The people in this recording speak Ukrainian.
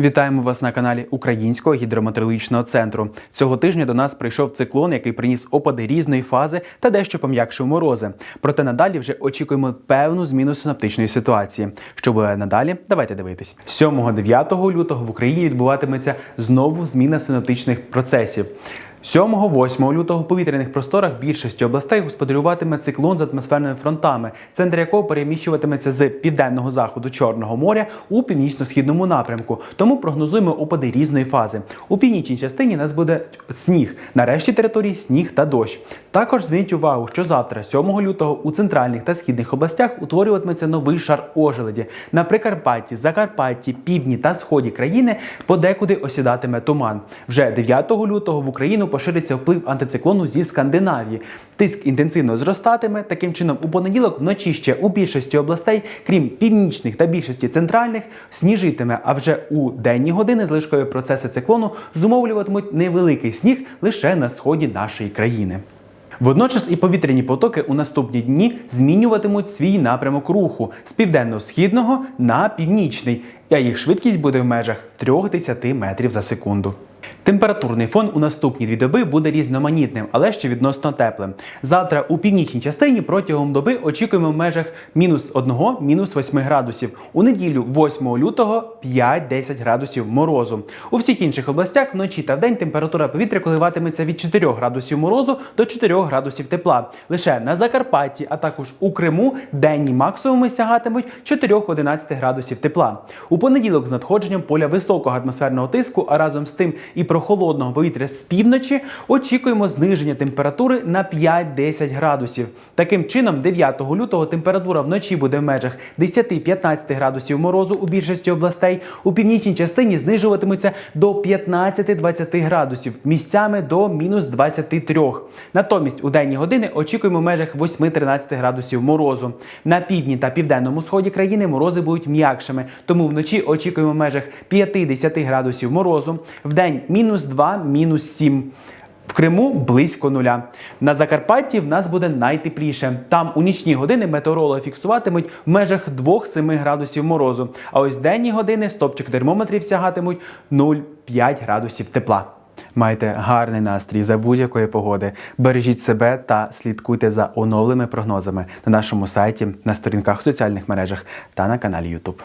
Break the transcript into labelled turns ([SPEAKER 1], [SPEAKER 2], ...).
[SPEAKER 1] Вітаємо вас на каналі Українського гідрометеорологічного центру. Цього тижня до нас прийшов циклон, який приніс опади різної фази та дещо пом'якшив морози. Проте надалі вже очікуємо певну зміну синоптичної ситуації. Що буде надалі? Давайте дивитись. 7-9 лютого в Україні відбуватиметься знову зміна синоптичних процесів. 7-8 лютого в повітряних просторах більшості областей господарюватиме циклон з атмосферними фронтами, центр якого переміщуватиметься з південного заходу Чорного моря у північно-східному напрямку. Тому прогнозуємо опади різної фази. У північній частині нас буде сніг, на решті території сніг та дощ. Також зверніть увагу, що завтра, 7 лютого, у центральних та східних областях утворюватиметься новий шар ожеледі. На Прикарпатті, Закарпатті, півдні та сході країни подекуди осідатиме туман. Вже 9 лютого в Україну пошириться вплив антициклону зі Скандинавії. Тиск інтенсивно зростатиме. Таким чином, у понеділок вночі ще у більшості областей, крім північних та більшості центральних, сніжитиме. А вже у денні години злишкові процеси циклону зумовлюватимуть невеликий сніг лише на сході нашої країни. Водночас і повітряні потоки у наступні дні змінюватимуть свій напрямок руху з південно-східного на північний, а їх швидкість буде в межах 3-10 метрів за секунду. Температурний фон у наступні дві доби буде різноманітним, але ще відносно теплим. Завтра у північній частині протягом доби очікуємо в межах мінус 1, мінус 8 градусів. У неділю 8 лютого 5-10 градусів морозу. У всіх інших областях вночі та вдень температура повітря коливатиметься від 4 градусів морозу до 4 градусів тепла. Лише на Закарпатті, а також у Криму денні максимуми сягатимуть 4-11 градусів тепла. У понеділок з надходженням поля високого атмосферного тиску, а разом з тим і прохолодного повітря з півночі, очікуємо зниження температури на 5-10 градусів. Таким чином, 9 лютого температура вночі буде в межах 10-15 градусів морозу у більшості областей. У північній частині знижуватиметься до 15-20 градусів, місцями до мінус 23. Натомість у денні години очікуємо в межах 8-13 градусів морозу. На півдні та південному сході країни морози будуть м'якшими, тому вночі очікуємо в межах 5-10 градусів морозу. В день мінус 2, мінус 7. В Криму близько нуля. На Закарпатті в нас буде найтепліше. Там у нічні години метеорологи фіксуватимуть в межах 2-7 градусів морозу. А ось денні години стопчик термометрів сягатимуть 0,5 градусів тепла. Майте гарний настрій за будь-якої погоди. Бережіть себе та слідкуйте за оновленими прогнозами на нашому сайті, на сторінках в соціальних мережах та на каналі YouTube.